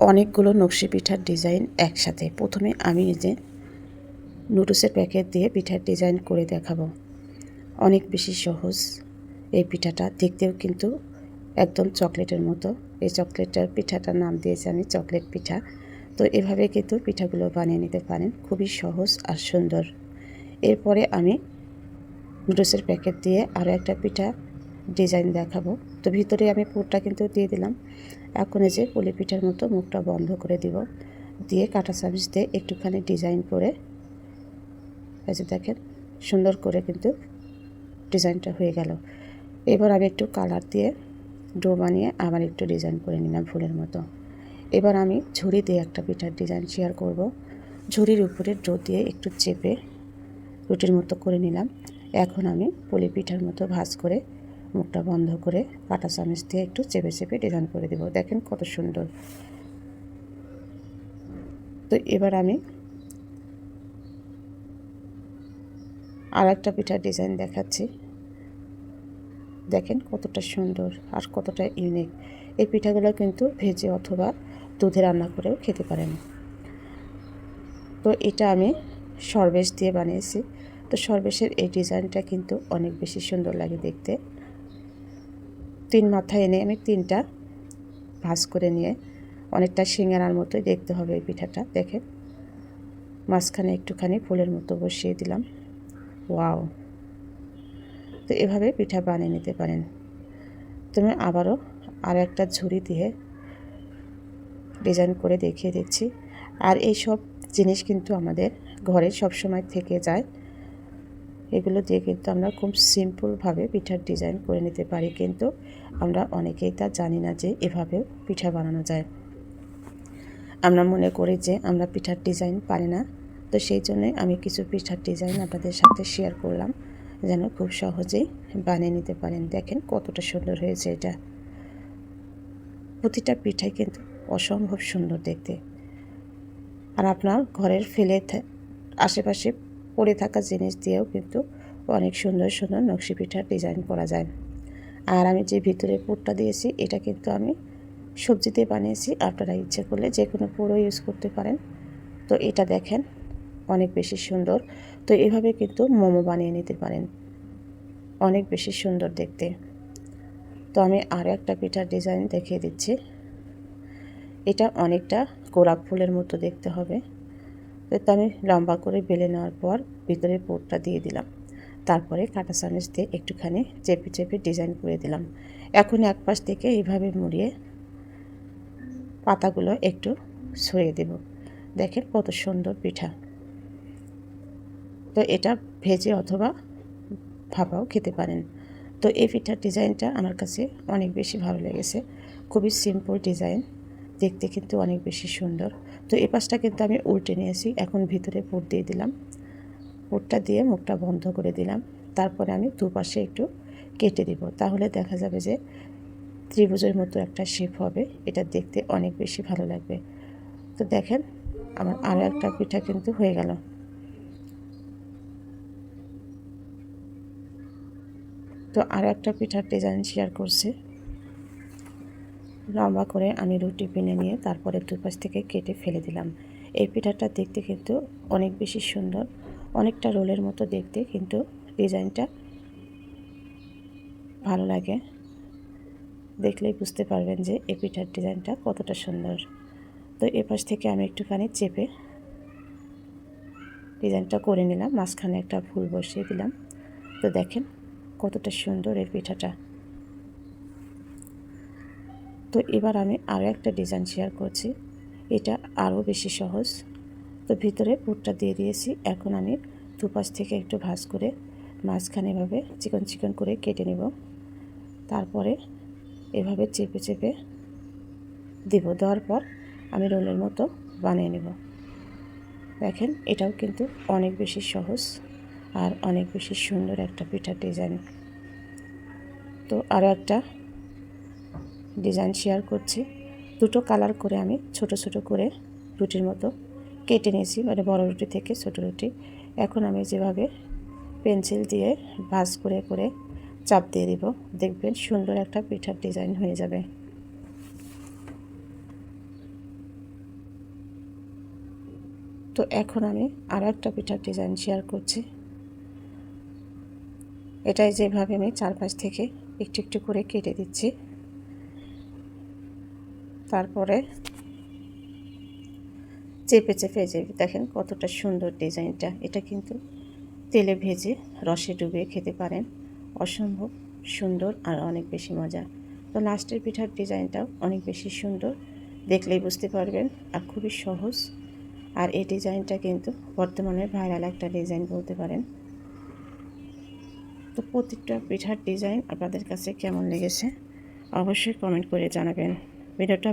অনেকগুলো নকশি পিঠার ডিজাইন একসাথে। প্রথমে আমি যে নুডলসের প্যাকেট দিয়ে পিঠার ডিজাইন করে দেখাবো। অনেক বেশি সহজ এই পিঠাটা। দেখতেও কিন্তু একদম চকলেটের মতো। এই চকলেটের পিঠাটার নাম দিয়েছি আমি চকলেট পিঠা। তো এভাবে কিন্তু পিঠাগুলো বানিয়ে নিতে পারেন। খুবই সহজ আর সুন্দর। এরপরে আমি নুডলসের প্যাকেট দিয়ে আরও একটা পিঠা ডিজাইন দেখাবো। তো ভিতরে আমি পুরটা কিন্তু দিয়ে দিলাম। এখন এই যে পুলি পিঠার মতো মুখটা বন্ধ করে দিব। দিয়ে কাঁটা চামিচ দিয়ে একটুখানি ডিজাইন করে, এই যে দেখেন, সুন্দর করে কিন্তু ডিজাইনটা হয়ে গেল। এবার আমি একটু কালার দিয়ে ডো বানিয়ে আবার একটু ডিজাইন করে নিলাম ফুলের মতো। এবার আমি ঝুড়ি দিয়ে একটা পিঠার ডিজাইন শেয়ার করব। ঝুড়ির উপরে ডো দিয়ে একটু চেপে রুটির মতো করে নিলাম। এখন আমি পুলি পিঠার মতো ভাজ করে মুখটা বন্ধ করে কাটা চামচ দিয়ে একটু চেপে চেপে ডিজাইন করে দেবো। দেখেন কত সুন্দর। তো এবার আমি আর একটা পিঠার ডিজাইন দেখাচ্ছি। দেখেন কতটা সুন্দর আর কতটা ইউনিক। এই পিঠাগুলো কিন্তু ভেজে অথবা দুধে রান্না করেও খেতে পারেন। তো এটা আমি সরবেশ দিয়ে বানিয়েছি। তো সরবেশের এই ডিজাইনটা কিন্তু অনেক বেশি সুন্দর লাগে দেখতে। তিন মাথায় এনে আমি তিনটা ভাজ করে নিয়ে অনেকটা সিঙ্গারার মতোই দেখতে হবে এই পিঠাটা দেখে মাঝখানে একটুখানি ফুলের মতো বসিয়ে দিলাম। ওয়াও! তো এভাবে পিঠা বানিয়ে নিতে পারেন। তুমি আবারও আর একটা ঝুড়ি দিয়ে ডিজাইন করে দেখিয়ে দিচ্ছি। আর এই সব জিনিস কিন্তু আমাদের ঘরে সবসময় থেকে যায়। এগুলো দিয়ে কিন্তু আমরা খুব সিম্পলভাবে পিঠার ডিজাইন করে নিতে পারি। কিন্তু আমরা অনেকেই তা জানি না যে এভাবেও পিঠা বানানো যায়। আমরা মনে করি যে আমরা পিঠার ডিজাইন পারি না। তো সেই জন্যই আমি কিছু পিঠার ডিজাইন আপনাদের সাথে শেয়ার করলাম, যেন খুব সহজেই বানিয়ে নিতে পারেন। দেখেন কতটা সুন্দর হয়েছে এটা। প্রতিটা পিঠাই কিন্তু অসম্ভব সুন্দর দেখতে। আর আপনার ঘরের ফেলে আশেপাশে পড়ে থাকা জিনিস দিয়েও কিন্তু অনেক সুন্দর সুন্দর নকশি পিঠার ডিজাইন করা যায়। আর আমি যে ভিতরে পুরটা দিয়েছি, এটা কিন্তু আমি সবজিতে বানিয়েছি। আপনারা ইচ্ছে করলে যে কোনো পুরো ইউজ করতে পারেন। তো এটা দেখেন, অনেক বেশি সুন্দর। তো এভাবে কিন্তু মোমো বানিয়ে নিতে পারেন। অনেক বেশি সুন্দর দেখতে। তো আমি আরও একটা পিঠার ডিজাইন দেখিয়ে দিচ্ছি। এটা অনেকটা গোলাপ ফুলের মতো দেখতে হবে। তো আমি লম্বা করে বেলে নেওয়ার পর ভিতরে পোটটা দিয়ে দিলাম। তারপরে কাটা চামচ দিয়ে একটুখানি চেপে চেপে ডিজাইন করে দিলাম। এখন এক পাশ থেকে এইভাবে মুড়িয়ে পাতাগুলো একটু ছড়িয়ে দেব। দেখেন কত সুন্দর পিঠা। তো এটা ভেজে অথবা ভাপাও খেতে পারেন। তো এই পিঠার ডিজাইনটা আমার কাছে অনেক বেশি ভালো লেগেছে। খুবই সিম্পল ডিজাইন। দেখতে কিন্তু অনেক বেশি সুন্দর। তো এই পাশটা কিন্তু আমি উল্টে নিয়েছি, এখন ভিতরে পুর দিয়ে দিলাম। পুরটা দিয়ে মুখটা বন্ধ করে দিলাম। তারপরে আমি দুপাশে একটু কেটে দিব। তাহলে দেখা যাবে যে ত্রিভুজের মতো একটা শেপ হবে। এটা দেখতে অনেক বেশি ভালো লাগবে। তো দেখেন, আমার আরও একটা পিঠা কিন্তু হয়ে গেল। তো আরও একটা পিঠার ডিজাইন শেয়ার করছি। লম্বা করে আমি রুটি পিনে নিয়ে তারপরে দুপাশ থেকে কেটে ফেলে দিলাম। এই পিঠাটা দেখতে কিন্তু অনেক বেশি সুন্দর, অনেকটা রোলের মতো দেখতে, কিন্তু ডিজাইনটা ভালো লাগে। দেখলেই বুঝতে পারবেন যে এই পিঠার ডিজাইনটা কতটা সুন্দর। তো এপাশ থেকে আমি একটুখানি চেপে ডিজাইনটা করে নিলাম, মাঝখানে একটা ফুল বসিয়ে দিলাম। তো দেখেন কতটা সুন্দর এই পিঠাটা। তো এবার আমি আরও একটা ডিজাইন শেয়ার করছি। এটা আরও বেশি সহজ। তো ভিতরে পুরটা দিয়ে দিয়েছি। এখন আমি দুপাশ থেকে একটু ভাজ করে মাঝখানে এভাবে চিকন চিকন করে কেটে নেব। তারপরে এভাবে চেপে চেপে দেব। দেওয়ার পর আমি রোলের মতো বানিয়ে নেব। দেখেন, এটাও কিন্তু অনেক বেশি সহজ আর অনেক বেশি সুন্দর একটা পিঠার ডিজাইন তো আরও একটা ডিজাইন শেয়ার করছি। দুটো কালার করে আমি ছোট ছোট করে রুটির মতো কেটে নিয়েছি মানে বড় রুটি থেকে ছোট রুটি। এখন আমি যেভাবে পেন্সিল দিয়ে ভাজ করে করে চাপ দিয়ে দিব, দেখবেন সুন্দর একটা পিঠার ডিজাইন হয়ে যাবে। তো এখন আমি আর একটা পিঠার ডিজাইন শেয়ার করছি। এটাই যেভাবে আমি চারপাশ থেকে একটু একটু করে কেটে দিচ্ছি। তারপরে চেপে চেপে যে দেখেন কতটা সুন্দর ডিজাইনটা। এটা কিন্তু তেলে ভেজে রসে ডুবিয়ে খেতে পারেন। অসম্ভব সুন্দর আর অনেক বেশি মজা তো লাস্টের পিঠার ডিজাইনটাও অনেক বেশি সুন্দর। দেখলেই বুঝতে পারবেন আর খুবই সহজ। আর এই ডিজাইনটা কিন্তু বর্তমানে ভাইরাল একটা ডিজাইন বলতে পারেন। তো প্রতিটা পিঠার ডিজাইন আপনাদের কাছে কেমন লেগেছে অবশ্যই কমেন্ট করে জানাবেন। ভিডিওটা